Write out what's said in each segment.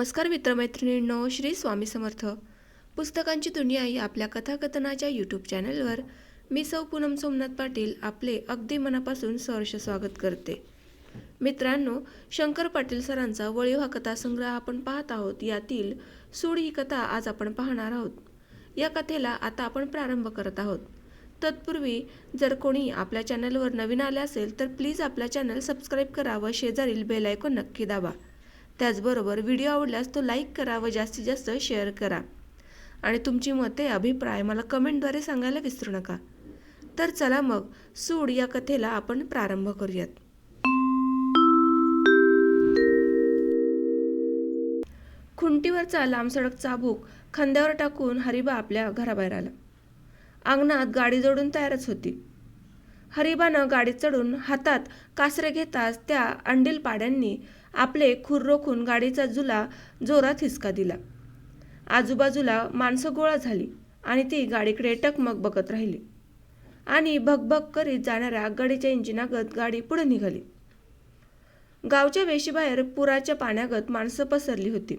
नमस्कार मित्रमैत्रिणींनो श्री स्वामी समर्थ. पुस्तकांची दुनिया या आपल्या कथाकथनाच्या यूट्यूब चॅनलवर मी सौ पूनम सोमनाथ पाटील आपले अगदी मनापासून सहर्ष स्वागत करते. मित्रांनो शंकर पाटील सरांचा वळीव हा कथासंग्रह आपण पाहत आहोत. यातील सूड ही कथा आज आपण पाहणार आहोत. या कथेला आता आपण प्रारंभ करत आहोत. तत्पूर्वी जर कोणी आपल्या चॅनलवर नवीन आले असेल तर प्लीज आपला चॅनल सबस्क्राईब करा व शेजारील बेल आयकॉन नक्की दाबा. त्याचबरोबर व्हिडिओ आवडल्यास तो लाईक करा व जास्तीत जास्त शेअर करा. आणि तुमची मते अभिप्राय मला कमेंटद्वारे सांगायला विसरू नका. तर चला मग सूड या कथेला आपण प्रारंभ करूयात. खुंटीवरचा लांबसडक चाबूक खांद्यावर टाकून हरिबा आपल्या घराबाहेर आला. अंगणात गाडी जोडून तयारच होती. हरिबानं गाडीत चढून हातात कासरे घेताच त्या अंडील पाड्यांनी आपले खूर रोखून गाडीचा जुला जोरात हिसका दिला. आजूबाजूला माणसं गोळा झाली आणि ती गाडीकडे टकमक बघत राहिली. आणि भगभग करीत जाणाऱ्या गाडीच्या इंजिनागत गाडी पुढे निघाली. गावच्या वेशीबाहेर पुराच्या पाण्यागत माणसं पसरली होती.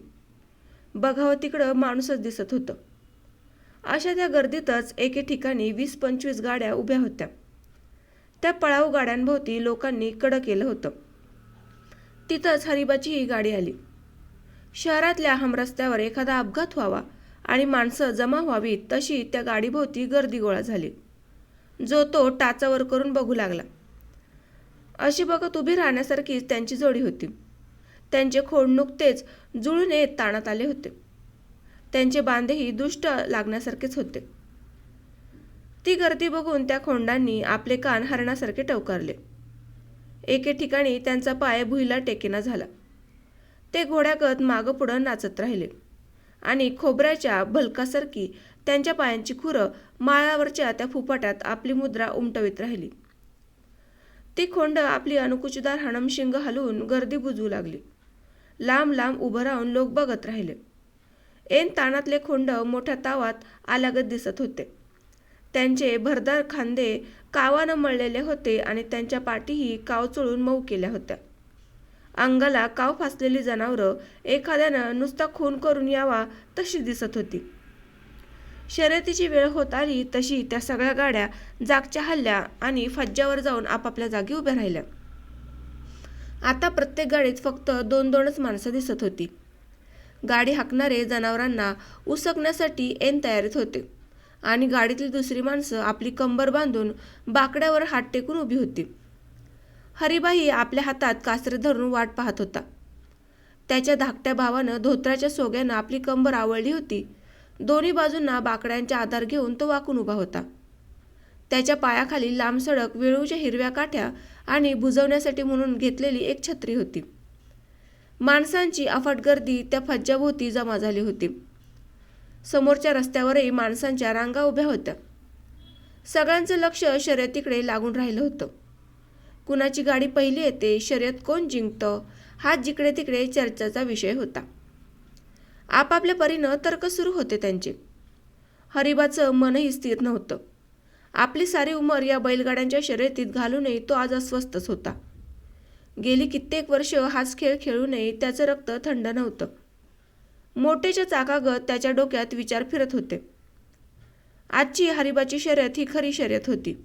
बघावं तिकडं माणूसच दिसत होतं. अशा त्या गर्दीतच एके ठिकाणी वीस पंचवीस गाड्या उभ्या होत्या. त्या पळाऊ गाड्यांभोवती लोकांनी कडं केलं होतं. तिथंच हरिबाची ही गाडी आली. शहरातल्या हमरस्त्यावर एखादा अपघात व्हावा आणि माणसं जमा व्हावीत तशी त्या गाडीभोवती गर्दी गोळा झाली. जो तो टाचावर करून बघू लागला. अशी बघत उभी राहण्यासारखीच त्यांची जोडी होती. त्यांचे खोड नुकतेच जुळून येत ताणात आले होते. त्यांचे बांधेही दुष्ट लागण्यासारखेच होते. ती गर्दी बघून त्या खोंडांनी आपले कान हरणासारखे टवकारले. एके ठिकाणी त्यांचा पाय भुईला टेकेना झाला. ते घोड्यागत मागं पुढं नाचत राहिले आणि खोबऱ्याच्या भलकासारखी त्यांच्या पायांची खुरं माळावरच्या त्या फुपाट्यात आपली मुद्रा उमटवीत राहिली. ती खोंड आपली अनुकुचदार हणमशिंग हलवून गर्दी बुजवू लागली. लांब लांब उभं राहून लोक बघत राहिले. ऐन ताणातले खोंड मोठ्या तावात आल्यागत दिसत होते. त्यांचे भरदार खांदे कावानं मळलेले होते आणि त्यांच्या पाठीही काव चोळून मऊ केल्या होत्या. अंगाला काव फासलेली जनावरं एखाद्यानं नुसता खून करून यावा तशी दिसत होती. शर्यतीची वेळ होत आली तशी त्या सगळ्या गाड्या जागच्या हल्ल्या आणि फज्जावर जाऊन आपापल्या जागी उभ्या राहिल्या. आता प्रत्येक गाडीत फक्त दोन दोनच माणसं दिसत होती. गाडी हाकणारे जनावरांना उसकण्यासाठी ऐन तयारीत होते. आणि गाडीतली दुसरी माणसं आपली कंबर बांधून बाकड्यावर हात टेकून उभी होती. हरिबाई आपल्या हातात कासरे धरून वाट पाहत होता. त्याच्या धाकट्या भावानं धोत्राच्या सोग्यानं आपली कंबर आवळली होती. दोन्ही बाजूंना बाकड्यांचा आधार घेऊन तो वाकून उभा होता. त्याच्या पायाखाली लांब सडक वेळूच्या हिरव्या काठ्या आणि बुजवण्यासाठी म्हणून घेतलेली एक छत्री होती. माणसांची अफाट गर्दी त्या फज्जाभोवती जमा झाली होती. समोरच्या रस्त्यावरही माणसांच्या रांगा उभ्या होत्या. सगळ्यांचं लक्ष शर्यतीकडे लागून राहिलं होतं. कुणाची गाडी पहिली येते शर्यत कोण जिंकतं हा जिकडे तिकडे चर्चेचा विषय होता. आपापल्या परीनं तर्क सुरू होते त्यांचे. हरिबाचं मनही स्थिर नव्हतं. आपली सारी उमर या बैलगाड्यांच्या शर्यतीत घालूनही तो आज अस्वस्थच होता. गेली कित्येक वर्ष हाच खेळ खेळूनही त्याचं रक्त थंड नव्हतं. मोठेच्या चाकागत त्याच्या डोक्यात विचार फिरत होते. आजची हरिबाची शर्यत ही खरी शर्यत होती.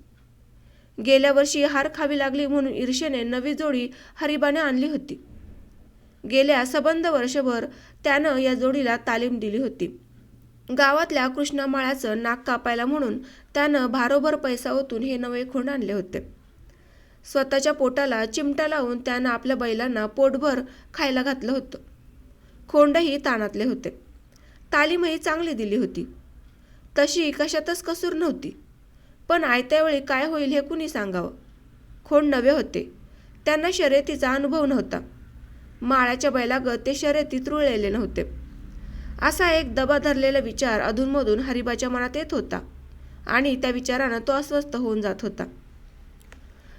गेल्या वर्षी हार खावी लागली म्हणून ईर्षेने नवी जोडी हरिबाने आणली होती. गेल्या सबंध वर्षभर त्यानं या जोडीला तालीम दिली होती. गावातल्या कृष्णामाळ्याचं नाक कापायला म्हणून त्यानं भारोभर पैसा ओतून हे नवे खूण आणले होते. स्वतःच्या पोटाला चिमटा लावून त्यानं आपल्या बैलांना पोटभर खायला घातलं होतं. कोंडही ताणातले होते. तालीमही चांगली दिली होती. तशी कशातच कसूर नव्हती. पण आयत्या वेळी काय होईल हे कुणी सांगावं? खोंड नवे होते. त्यांना शर्यतीचा अनुभव नव्हता. माळ्याच्या बैलागत ते शर्यतीत रुळलेले नव्हते. असा एक दबा धरलेला विचार अधूनमधून हरिबाच्या मनात येत होता आणि त्या विचारानं तो अस्वस्थ होऊन जात होता.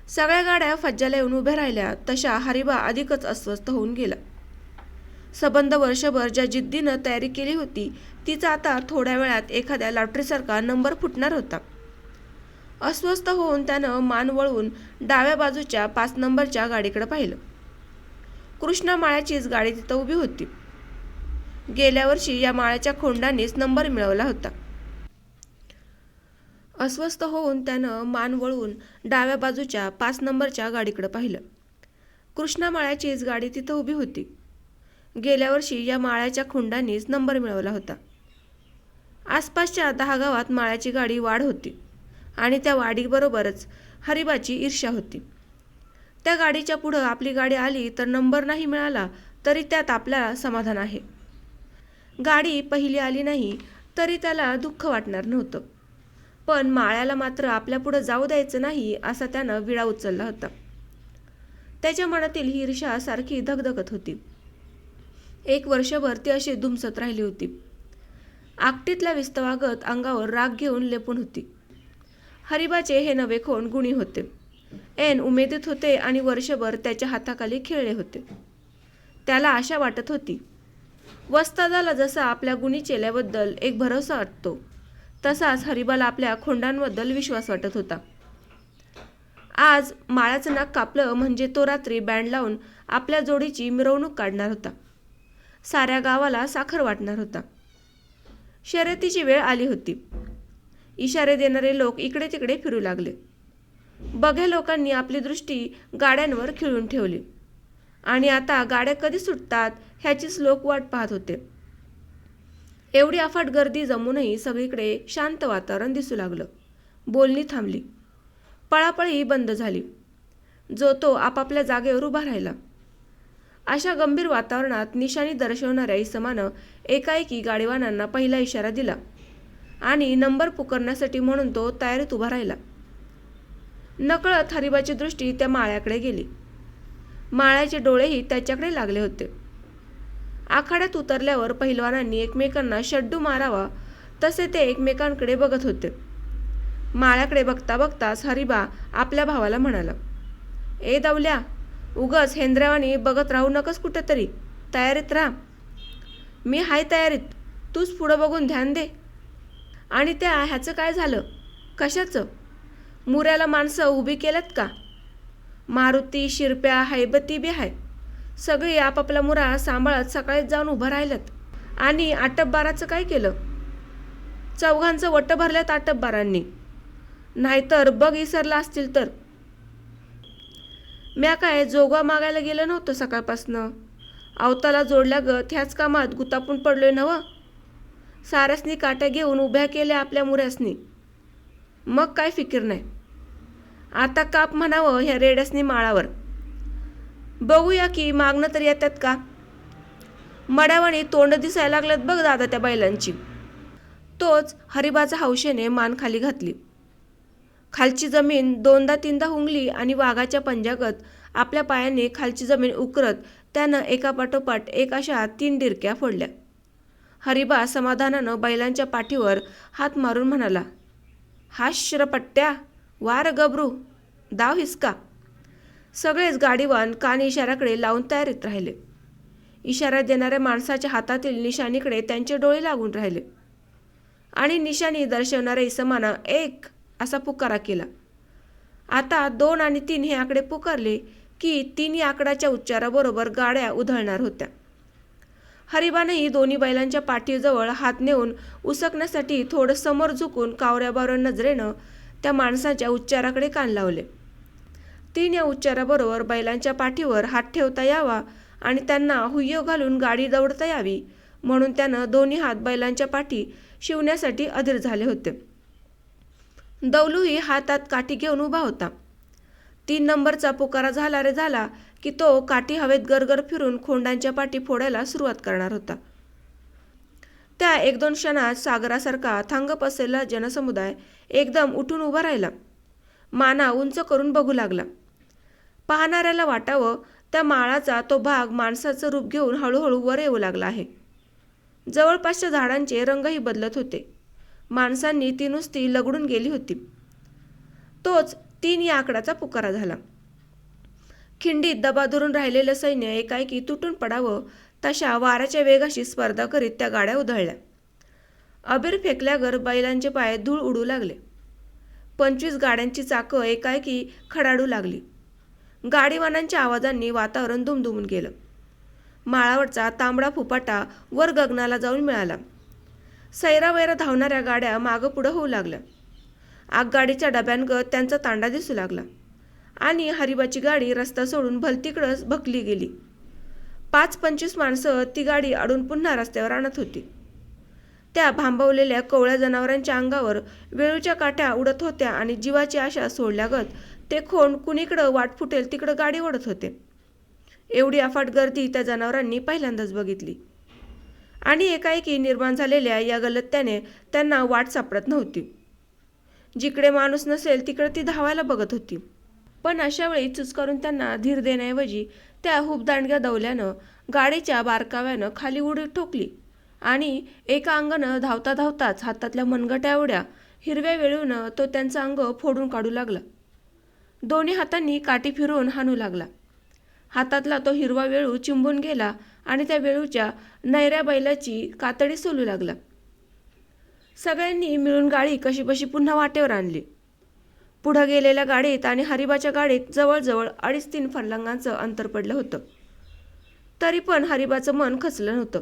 सगळ्या गाड्या फज्जाला येऊन उभ्या राहिल्या तशा हरिबा अधिकच अस्वस्थ होऊन गेला. सबंध वर्षभर ज्या जिद्दीनं तयारी केली होती तिचा आता थोड्या वेळात एखाद्या लॉटरीसारखा नंबर फुटणार होता. अस्वस्थ होऊन त्यानं मान वळवून डाव्या बाजूच्या पाच नंबरच्या गाडीकडे पाहिलं. कृष्णा माळ्याचीच गाडी तिथं उभी होती. गेल्या वर्षी या माळ्याच्या खोंडानेच नंबर मिळवला होता. अस्वस्थ होऊन त्यानं मान वळवून डाव्या बाजूच्या पाच नंबरच्या गाडीकडे पाहिलं. कृष्णा माळ्याचीच गाडी तिथं उभी होती. गेल्या वर्षी या माळ्याच्या खुंडांनीच नंबर मिळवला होता. आसपासच्या दहा गावात माळ्याची गाडी वाढ होती आणि त्या वाढीबरोबरच हरिबाची ईर्ष्या होती. त्या गाडीच्या पुढं आपली गाडी आली तर नंबर नाही मिळाला तरी त्यात आपल्याला समाधान आहे. गाडी पहिली आली नाही तरी त्याला दुःख वाटणार नव्हतं. पण माळ्याला मात्र आपल्या पुढं जाऊ द्यायचं नाही असा त्यानं विळा उचलला होता. त्याच्या मनातील ही ईर्षा सारखी धगधगत होती. एक वर्षभर ती अशी धुमसत राहिली होती. आकटीतल्या विस्तवागत अंगावर राग घेऊन लेपून होती. हरिबाचे हे नवे खोण गुणी होते. ऐन उमेदीत होते आणि वर्षभर त्याच्या हाताखाली खेळले होते. त्याला आशा वाटत होती. वस्तादाला जसा आपल्या गुणी चेल्याबद्दल एक भरोसा वाटतो तसाच हरिबाला आपल्या खोंडांबद्दल विश्वास वाटत होता. आज माळ्याचं नाक कापलं म्हणजे तो रात्री बँड लावून आपल्या जोडीची मिरवणूक काढणार होता. साऱ्या गावाला साखर वाटणार होता. शर्यतीची वेळ आली होती. इशारे देणारे लोक इकडे तिकडे फिरू लागले. बघे लोकांनी आपली दृष्टी गाड्यांवर खिळून ठेवली. आणि आता गाड्या कधी सुटतात ह्याचीच लोक वाट पाहत होते. एवढी अफाट गर्दी जमूनही सगळीकडे शांत वातावरण दिसू लागलं. बोलणी थांबली. पळापळी बंद झाली. जो तो आपापल्या जागेवर उभा राहिला. अशा गंभीर वातावरणात निशाणी दर्शवणाऱ्या इसमानं एकाएकी गाडीवानांना पहिला इशारा दिला आणि नंबर पुकारण्यासाठी म्हणून तो तयारीत उभा राहिला. नकळत हरिबाची दृष्टी त्या माळ्याकडे गेली. माळ्याचे डोळेही त्याच्याकडे लागले होते. आखाड्यात उतरल्यावर पहिलवानांनी एकमेकांना शड्डू मारावा तसे ते एकमेकांकडे बघत होते. माळ्याकडे बघता बघताच हरिबा आपल्या भावाला म्हणाला ए दावल्या उगस हेंद्रावानी बघत राहू नकस कुठेतरी. तयारीत राहा. मी हाय तयारीत. तूच पुढं बघून ध्यान दे. आणि त्या ह्याचं काय झालं? कशाचं? मुऱ्याला माणसं उभी केल्यात का? मारुती शिरप्या हैबती बी आहे सगळी आपापला मुरा सांभाळत सकाळीच जाऊन उभं राहिल्यात. आणि आटपबाराचं काय केलं? चौघांचं वट्ट भरल्यात आटपबारांनी. नाहीतर बघ इसरला असतील तर. म्या काय जोगा मागायला गेलं नव्हतं सकाळपासनं? अवताला जोडल्यागत ह्याच कामात गुतापून पडलोय नवं साऱ्यासनी काट्या घेऊन उभ्या केल्या आपल्या मुऱ्यासनी. मग काय फिकीर नाही. आता काप म्हणावं ह्या रेड्यासनी माळावर. बघूया की मागणं तर येतात का? मड्यावाणी तोंड दिसायला लागल्यात बघ दादा त्या बैलांची. तोच हरिबाचा हौशेने मान खाली घातली. खालची जमीन दोनदा तीनदा हुंगली आणि वाघाच्या पंजागत आपल्या पायाने खालची जमीन उकरत त्यानं एकापाठोपाठ एक अशा तीन डिरक्या फोडल्या. हरिबा समाधानानं बैलांच्या पाठीवर हात मारून म्हणाला हा श्रपट्ट्या वार गबरू दाव हिसका. सगळेच गाडीवान कान इशाऱ्याकडे लावून तयारीत राहिले. इशारा देणाऱ्या माणसाच्या हातातील निशाणीकडे त्यांचे डोळे लागून राहिले. आणि निशाणी दर्शवणाऱ्या इसमानं एक असा पुकारा केला. आता दोन आणि तीन हे आकडे पुकारले की तिन्ही आकडाच्या उच्चाराबरोबर गाड्या उधळणार होत्या. हरिबानही दोन्ही बैलांच्या पाठीजवळ हात नेऊन उसकण्यासाठी थोडं समोर झुकून कावऱ्याबावर नजरेनं त्या माणसाच्या उच्चाराकडे कान लावले. तीन या उच्चाराबरोबर बैलांच्या पाठीवर हात ठेवता यावा आणि त्यांना हुय्यो घालून गाडी दौडता यावी म्हणून त्यानं दोन्ही हात बैलांच्या पाठी शिवण्यासाठी अधीर झाले होते. दौलूही हातात काठी घेऊन उभा होता. तीन नंबरचा पुकारा झाला रे झाला की तो काठी हवेत गरगर फिरून खोंडांच्या पाठी फोडायला सुरुवात करणार होता. त्या एक दोन क्षणात सागरासारखा थांग पसरलेला जनसमुदाय एकदम उठून उभा राहिला. माना उंच करून बघू लागला. पाहणाऱ्याला वाटावं त्या माळाचा तो भाग माणसाचं रूप घेऊन हळूहळू वर येऊ लागला आहे. जवळपासच्या झाडांचे रंगही बदलत होते. माणसांनी ती नुसती लगडून गेली होती. तोच तीन या आकडाचा पुकारा झाला. खिंडीत दबा धरून राहिलेलं सैन्य एकाएकी तुटून पडावं तशा वाऱ्याच्या वेगाशी स्पर्धा करीत त्या गाड्या उधळल्या. अबीर फेकल्यावर बैलांचे पाय धूळ उडू लागले. पंचवीस गाड्यांची चाकं एकाएकी खडाडू लागली. गाडीवानांच्या आवाजांनी वातावरण दुमदुमून गेलं. माळावरचा तांबडा फुपाटा वर गगनाला जाऊन मिळाला. सैरावैरा धावणाऱ्या गाड्या मागं पुढं होऊ लागल्या. आगगाडीच्या डब्यांगत त्यांचा तांडा दिसू लागला. आणि हरिबाची गाडी रस्ता सोडून भलतीकडंच भकली गेली. पाच पंचवीस माणसं ती गाडी अडून पुन्हा रस्त्यावर आणत होती. त्या भांबवलेल्या कोवळ्या जनावरांच्या अंगावर वेळूच्या काठ्या उडत होत्या आणि जीवाची आशा सोडल्यागत ते खोंड कुणीकडं वाट फुटेल तिकडं गाडी ओढत होते. एवढी अफाट गर्दी त्या जनावरांनी पहिल्यांदाच बघितली. आणि एकाएकी निर्माण झालेल्या या गलत्याने त्यांना वाट सापडत नव्हती. जिकडे माणूस नसेल तिकडे ती धावायला बघत होती. पण अशा वेळी चुचकारून त्यांना धीर देण्याऐवजी त्या हुबदांडग्या दवल्यानं गाडीच्या बारकाव्यानं खाली उडी ठोकली आणि एका अंगानं धावता धावताच हातातल्या मनगट्या उड्या हिरव्या वेळूनं तो त्यांचं अंग फोडून काढू लागला. दोन्ही हातांनी काठी फिरवून हाणू लागला. हातातला तो हिरवा वेळू चिंबून गेला आणि त्या वेळूच्या नैऱ्या बैलाची कातडी सोलू लागला. सगळ्यांनी मिळून गाडी कशीबशी पुन्हा वाटेवर आणली. पुढं गेलेल्या गाडीत आणि हरिबाच्या गाडीत जवळजवळ अडीच तीन फरलांगांचं अंतर पडलं होतं. तरी पण हरिबाचं मन खचलं नव्हतं.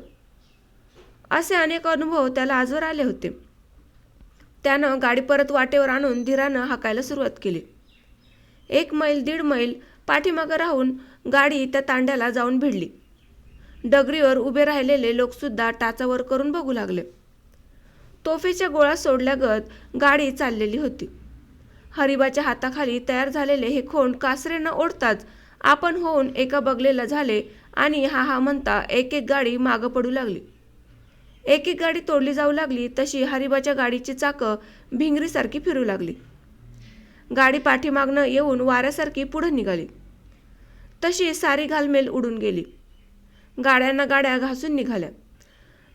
असे अनेक अनुभव त्याला आजवर आले होते. त्यानं गाडी परत वाटेवर आणून धीरानं हाकायला सुरुवात केली. एक मैल दीड मैल पाठीमागं राहून गाडी त्या तांड्याला जाऊन भिडली. डगरीवर उभे राहिलेले लोकसुद्धा टाचावर करून बघू लागले. तोफेच्या गोळा सोडल्यागत गाडी चाललेली होती. हरिबाच्या हाताखाली तयार झालेले हे खोंड कासरे न ओढताच आपण होऊन एका बगलेला झाले आणि हा हा म्हणता एक एक गाडी मागं पडू लागली. एक एक गाडी तोडली जाऊ लागली तशी हरिबाच्या गाडीची चाकं भिंगरीसारखी फिरू लागली. गाडी पाठीमागनं येऊन वाऱ्यासारखी पुढं निघाली. तशी सारी घालमेल उडून गेली. गाड्यांना गाड्या घासून निघाल्या.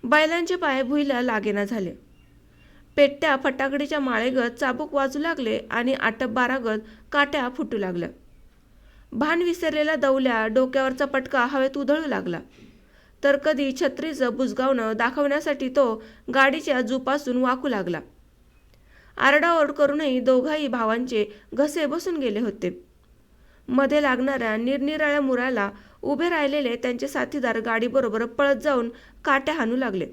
बैलांचे पाय भुईला लागेना झाले. पेट्ट्या फटाकडीच्या माळेगत चाबूक वाजू लागले आणि आटप बारागत काट्या फुटू लागल्या. भान विसरलेला दौल्या डोक्यावरचा पटका हवेत उधळू लागला. तर कधी छत्रीचं बुजगावणं दाखवण्यासाठी तो गाडीच्या जूपासून वाकू लागला. आरडाओरड करूनही दोघाही भावांचे घसे बसून गेले होते. मध्ये लागणाऱ्या निरनिराळ्या मुराला उभे राहिलेले त्यांचे साथीदार गाडीबरोबर पळत जाऊन काट्या हाणू लागले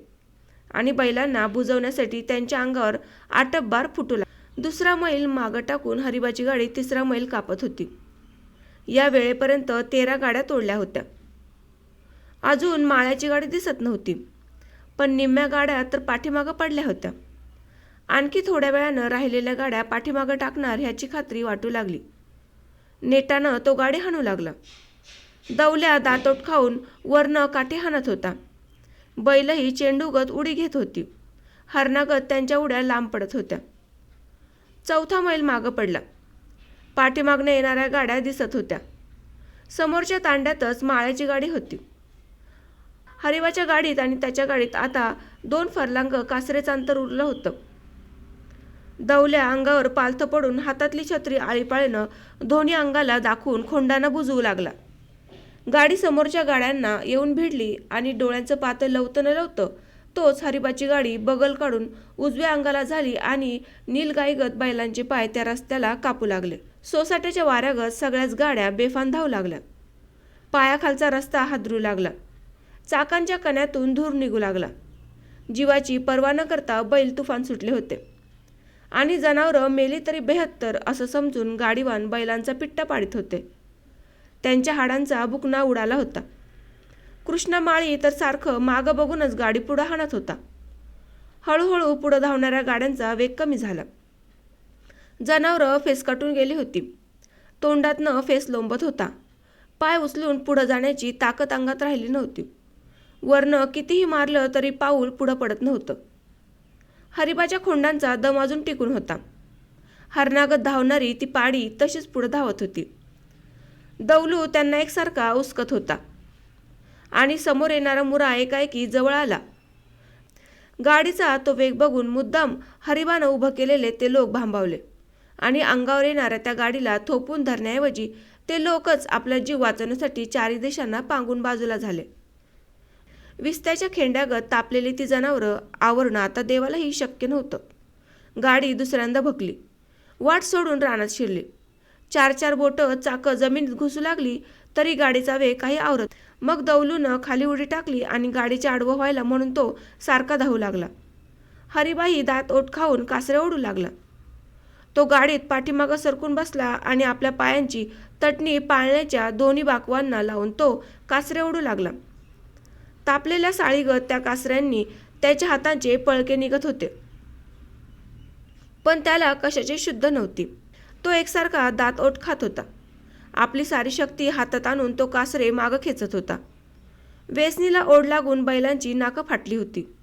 आणि बैलांना बुजवण्यासाठी त्यांच्या अंगावर आटपबार फुटू लागला. दुसरा मैल मागं टाकून हरिबाची गाडी तिसरा मैल कापत होती. या वेळेपर्यंत तेरा गाड्या तोडल्या होत्या. अजून माळ्याची गाडी दिसत नव्हती पण निम्म्या गाड्या तर पाठीमागं पडल्या होत्या. आणखी थोड्या वेळानं राहिलेल्या गाड्या पाठीमागं टाकणार ह्याची खात्री वाटू लागली. नेटानं तो गाडी हाणू लागला. दवल्या दातोट खाऊन वरनं काठी हाणत होता. बैलही चेंडूगत उडी घेत होती. हरणागत त्यांच्या उड्या लांब पडत होत्या. चौथा मैल मागं पडला. पाठीमागनं येणाऱ्या गाड्या दिसत होत्या. समोरच्या तांड्यातच माळ्याची गाडी होती. हरिवाच्या गाडीत आणि त्याच्या गाडीत आता दोन फरलांग कासरेचं अंतर उरलं होतं. दवल्या अंगावर पालथं पडून हातातली छत्री आळीपाळीनं दोन्ही अंगाला दाखवून खोंडानं बुजवू लागला. गाडी समोरच्या गाड्यांना येऊन भिडली आणि डोळ्यांचं पातं लवतं न लवतं तोच हरिबाची गाडी बगल काढून उजव्या अंगाला झाली आणि नीलगाईगत बैलांचे पाय त्या रस्त्याला कापू लागले. सोसाट्याच्या वाऱ्यागत सगळ्याच गाड्या बेफान धावू लागल्या. पायाखालचा रस्ता हादरू लागला. चाकांच्या कण्यातून धूर निघू लागला. जीवाची पर्वा न करता बैल तुफान सुटले होते. आणि जनावरं मेली तरी बेहत्तर असं समजून गाडीवान बैलांचा पिट्टा पाडित होते. त्यांच्या हाडांचा बुकना उडाला होता. कृष्णा माळी तर सारखं मागं बघूनच गाडी पुढं हाणत होता. हळूहळू पुढं धावणाऱ्या गाड्यांचा वेग कमी झाला. जनावरं फेस काटून गेली होती. तोंडातनं फेस लोंबत होता. पाय उचलून पुढं जाण्याची ताकद अंगात राहिली नव्हती. वरनं कितीही मारलं तरी पाऊल पुढं पडत नव्हतं. हरिबाच्या खोंडांचा दम अजून टिकून होता. हरणागत धावणारी ती पाडी तशीच पुढं धावत होती. दौलू त्यांना एकसारखा उचकत होता. आणि समोर येणारा मुरा एकाएकी जवळ आला. गाडीचा तो वेग बघून मुद्दाम हरिबानं उभं केलेले ते लोक भांबावले. आणि अंगावर येणाऱ्या त्या गाडीला थोपून धरण्याऐवजी ते लोकच आपला जीव वाचवण्यासाठी चारी दिशांना पांगून बाजूला झाले. विस्त्याच्या खेंड्यागत तापलेली ती जनावरं आवरणं आता देवालाही शक्य नव्हतं. गाडी दुसऱ्यांदा भकली वाट सोडून रानात शिरली. चार चार बोटं चाकं जमिनीत घुसू लागली तरी गाडीचा वेग काही आवरत. मग दौलूनं खाली उडी टाकली आणि गाडीच्या आडवं व्हायला म्हणून तो सारखा धावू लागला. हरिबाई दात ओट खाऊन कासरे ओढू लागला. तो गाडीत पाठीमागं सरकून बसला आणि आपल्या पायांची तटणी पाळण्याच्या दोन्ही बाकवांना लावून तो कासरे ओढू लागला. तापलेल्या साळीगत त्या कासऱ्यांनी त्याच्या हातांचे पळके निघत होते. पण त्याला कशाची शुद्ध नव्हती. तो एकसारखा दात ओठ खात होता. आपली सारी शक्ती हातात आणून तो कासरे मागं खेचत होता. वेसनीला ओढ लागून बैलांची नाकं फाटली होती.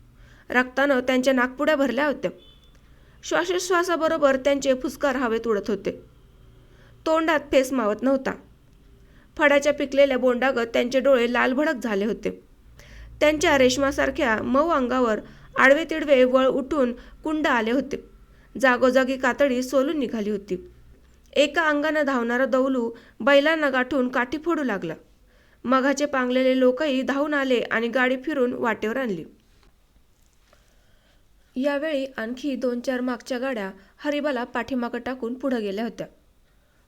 रक्तानं त्यांच्या नाकपुड्या भरल्या होत्या. श्वासोश्वासाबरोबर त्यांचे फुसकार हवेत उडत होते. तोंडात फेस मावत नव्हता. फडाच्या पिकलेल्या बोंडागत त्यांचे डोळे लालभडक झाले होते. त्यांच्या रेशमासारख्या मऊ अंगावर आडवे तिडवे वळ उठून कुंड आले होते. जागोजागी कातडी सोलून निघाली होती. एका अंगानं धावणारा दौलू बैलांना गाठून काठी फोडू लागला. मघाचे पांगलेले लोकही धावून आले आणि गाडी फिरून वाटेवर आणली. यावेळी आणखी दोन चार मागच्या गाड्या हरिबाला पाठीमागं टाकून पुढं गेल्या होत्या.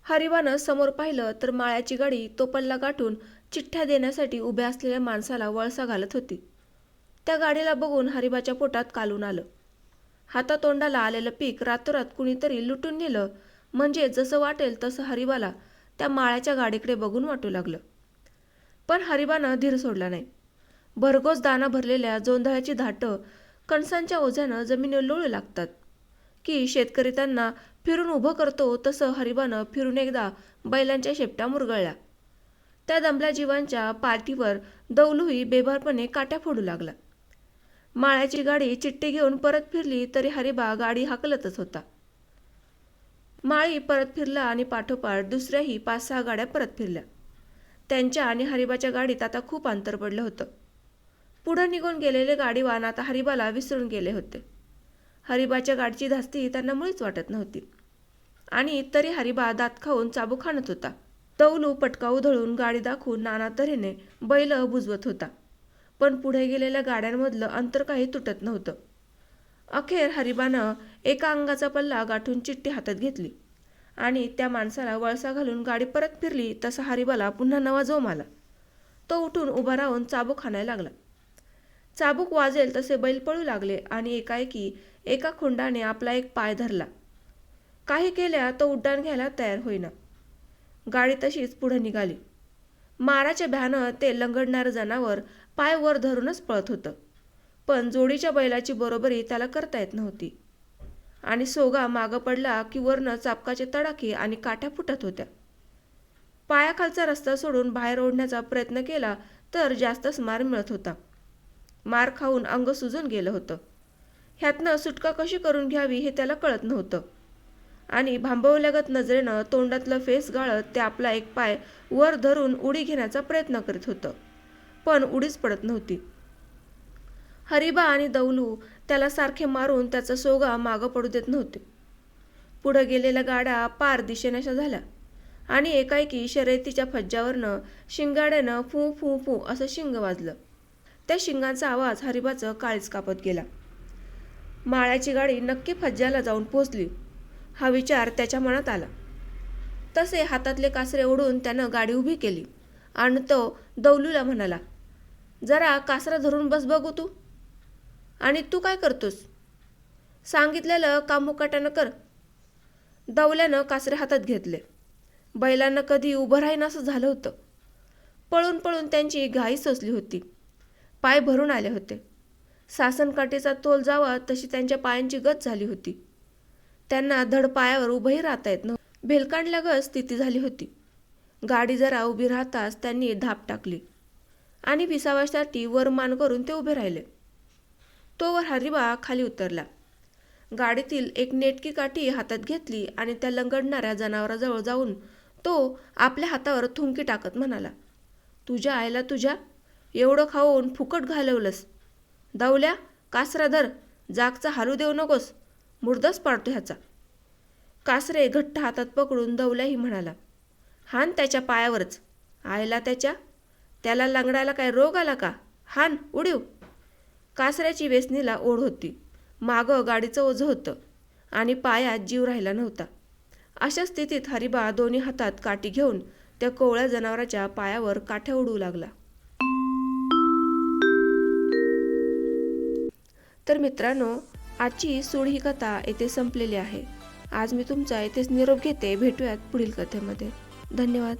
हरिबानं समोर पाहिलं तर माळ्याची गाडी तो पल्ला गाठून चिठ्ठ्या देण्यासाठी उभ्या असलेल्या माणसाला वळसा घालत होती. त्या गाडीला बघून हरिबाच्या पोटात कालून आलं. हातातोंडाला आलेलं पीक रातोरात कुणीतरी लुटून नेलं म्हणजे जसं वाटेल तसं हरिबाला त्या माळ्याच्या गाडीकडे बघून वाटू लागलं. पण हरिबानं धीर सोडला नाही. भरघोस दाना भरलेल्या जोंधळ्याची धाटं कणसांच्या ओझ्यानं जमिनीवर लोळू लागतात. की शेतकरी त्यांना फिरून उभं करतो तसं हरिबानं फिरून एकदा बैलांच्या शेपट्या मुरगळल्या. त्या दमल्या जीवांच्या पाठीवर दौलूही बेभारपणे काट्या फोडू लागला. माळ्याची गाडी चिट्टी घेऊन परत फिरली तरी हरिबा गाडी हाकलतच होता. माळी परत फिरला आणि पाठोपाठ दुसऱ्याही पाच सहा गाड्या परत फिरल्या. त्यांच्या आणि हरिबाच्या गाडीत आता खूप अंतर पडलं होतं. पुढं निघून गेलेले गाडीवान आता हरिबाला विसरून गेले होते. हरिबाच्या गाडीची धास्ती त्यांना मुळीच वाटत नव्हती. आणि तरी हरिबा दात खाऊन चाबू खाणत होता. तौलू पटका उधळून गाडी दाखवून नाना तऱ्हेने बैल बुजवत होता. पण पुढे गेलेल्या गाड्यांमधलं अंतर काही तुटत नव्हतं. अखेर हरिबानं एका अंगाचा पल्ला गाठून चिठ्ठी हातात घेतली. आणि त्या माणसाला वळसा घालून गाडी परत फिरली तसा हरिबाला पुन्हा नवा जोम आला. तो उठून उभा राहून चाबूक हाणायला लागला. चाबूक वाजेल तसे बैल पळू लागले आणि एकाएकी एका खुंडाने आपला एक पाय धरला. काही केल्या तो उड्डाण घ्यायला तयार होईना. गाडी तशीच पुढे निघाली. माराच्या भ्यानं ते लंगडणारं जनावर पाय वर धरूनच पळत होतं. पण जोडीच्या बैलाची बरोबरी त्याला करता येत नव्हती. आणि सोगा मागं पडला की वरनं चापकाचे तडाखे आणि काठ्या फुटत होत्या. पायाखालचा रस्ता सोडून बाहेर ओढण्याचा प्रयत्न केला तर जास्तच मार मिळत होता. मार खाऊन अंग सुजून गेलं होतं. ह्यातनं सुटका कशी करून घ्यावी हे त्याला कळत नव्हतं. आणि भांबवल्यागत नजरेनं तोंडातलं फेस गाळत ते आपला एक पाय वर धरून उडी घेण्याचा प्रयत्न करीत होतं. पण उडीच पडत नव्हती. हरिबा आणि दौलू त्याला सारखे मारून त्याचा सोगा मागं पडू देत नव्हते. पुढं गेलेल्या गाड्या पार दिशेनाशा झाल्या आणि एकाएकी शर्यतीच्या फज्जावरनं शिंगाड्यानं फू फू फू असं शिंग वाजलं. त्या शिंगांचा आवाज हरिबाचं काळीच कापत गेला. माळ्याची गाडी नक्की फज्जाला जाऊन पोहोचली हा विचार त्याच्या मनात आला. तसे हातातले कासरे ओढून त्यानं गाडी उभी केली आणि तो दौलूला म्हणाला जरा कासरा धरून बस बघू तू. आणि तू काय करतोस? सांगितलेलं काम मुकाट्यानं कर. दवल्यानं कासरे हातात घेतले. बैलांना कधी उभं राहीन असं झालं होतं. पळून पळून त्यांची घाई सोसली होती. पाय भरून आले होते. सासनकाठीचा तोल जावा तशी त्यांच्या पायांची गत झाली होती. त्यांना धड पायावर उभंही राहता येत नव्हतं भेलकांडल्यागत स्थिती झाली होती. गाडी जरा उभी राहताच त्यांनी धाप टाकली. आणि विसावासाठी वर मान करून ते उभे राहिले. तोवर हरिबा खाली उतरला. गाडीतील एक नेटकी काठी हातात घेतली आणि त्या लंगडणाऱ्या जनावराजवळ जाऊन तो आपल्या हातावर थुंकी टाकत म्हणाला तुझ्या आईला तुझ्या? एवढं खाऊन फुकट घालवलंस. दावल्या कासरा धर जागचा हालू देऊ नकोस. मुर्दाच पाडतो ह्याचा. कासरे घट्ट हातात पकडून दवल्याही म्हणाला हान त्याच्या पायावरच. आयला त्याच्या? त्याला लंगडायला काय रोग आला का? हान उडीव. कासऱ्याची व्यसनीला ओढ होती. मागं गाडीचं ओझं होतं आणि पायात जीव राहिला नव्हता. अशा स्थितीत हरिबा दोन्ही हातात काठी घेऊन त्या कोवळ्या जनावराच्या पायावर काठ्या उडवू लागला. तर मित्रांनो आजची सूड ही कथा येथे संपलेली आहे. आज मी तुमचा येथेच निरोप घेते. भेटूयात पुढील कथेमध्ये. धन्यवाद.